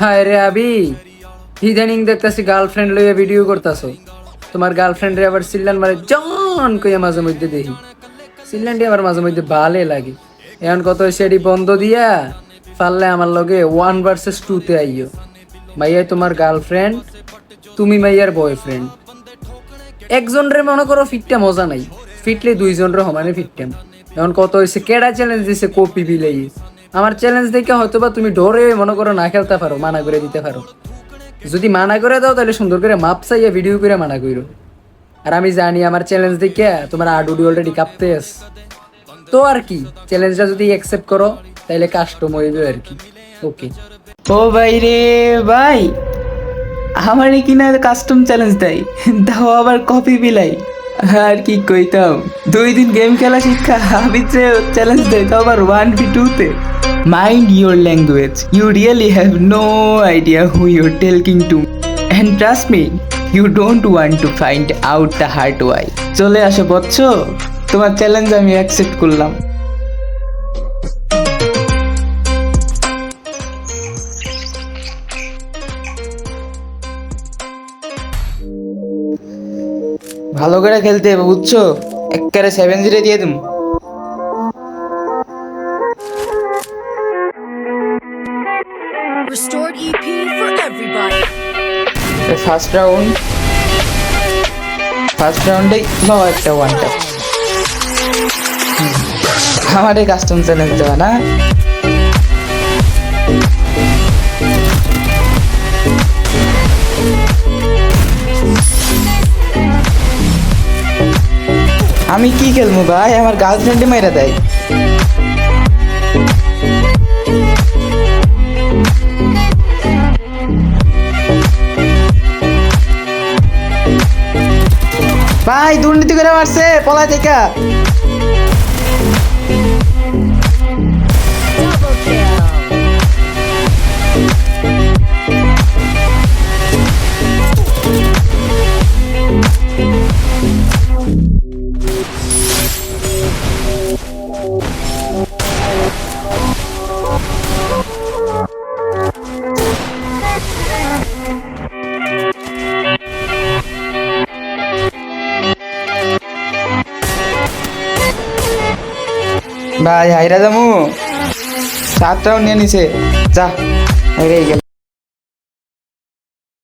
হায় রে আবি, ইদানিং দেখতাছি গার্লফ্রেন্ড লইয়া ভিডিও করতাছো। তোমার গার্লফ্রেন্ড রে আবার সিল্লান মারে, জন কইয়া মাঝে মধ্যে দেখি। সিল্লানটি আবার মাঝে মধ্যে ভালে লাগে। এখন কত সেটি বন্ধ দিয়া, পারলে আমার লগে ওয়ান ভার্সেস টু তে আইও। মাইয়াই তোমার গার্লফ্রেন্ড তুমি মাইয়ার বয়ফ্রেন্ড একজন রে মনে করো ফিটটা মজা নাই। ফিটলে দুইজন রে সমানে ফিটটাম এখন কত হয়েছে কেডা চ্যালেঞ্জ দিছে কপি বিলাই? আমার চ্যালেঞ্জ দেখে হয়তো বা তুমি ডরে মনে করো না খেলতে পারো, মানা করে দিতে পারো। যদি মানা করে দাও তাহলে সুন্দর করে মাপ চাইয়া ভিডিও করে মানা করো আর আমি জানি আমার চ্যালেঞ্জ দেখে তোমার আডুডি অলরেডি কাঁপতে আস তো আর কি চ্যালেঞ্জটা যদি অ্যাকসেপ্ট করো, তাহলে কাস্টম হয়ে হইবে আর কি। ওকে ও ভাই রে ভাই আমারই কিনা কাস্টম চ্যালেঞ্জ দেয় দাও আবার কপি বিলাই। আর কি কইতাম, দুই দিন গেম খেলা শিক্ষা, আমি চ্যালেঞ্জ দেয় তো আবার ওয়ান বি টুতে mind your language you really have no idea who you're talking to. And trust me, you don't want to find out the hard way চলে আসো বচ্চ তোমার চ্যালেঞ্জ আমি অ্যাকসেপ্ট করলাম। ভালো করে খেলতে হবে বুঝছ? একবারে সেভেন জিরো দিয়ে দিম। Restored EP for everybody. First round first রাউন্ডে লো একটা ওয়ান ট্যাপ আমার এই কাস্টম চ্যালেঞ্জ দেওয়া না আমি কি খেলব ভাই? আমার গার্লফ্রেন্ডে মেরে দেয়। ভাই দুর্নীতি করে মারছে পলা থেকে। ভাই হাইরা জামু সাতটাও নিয়ে নিছে। যা হেরেই গেল।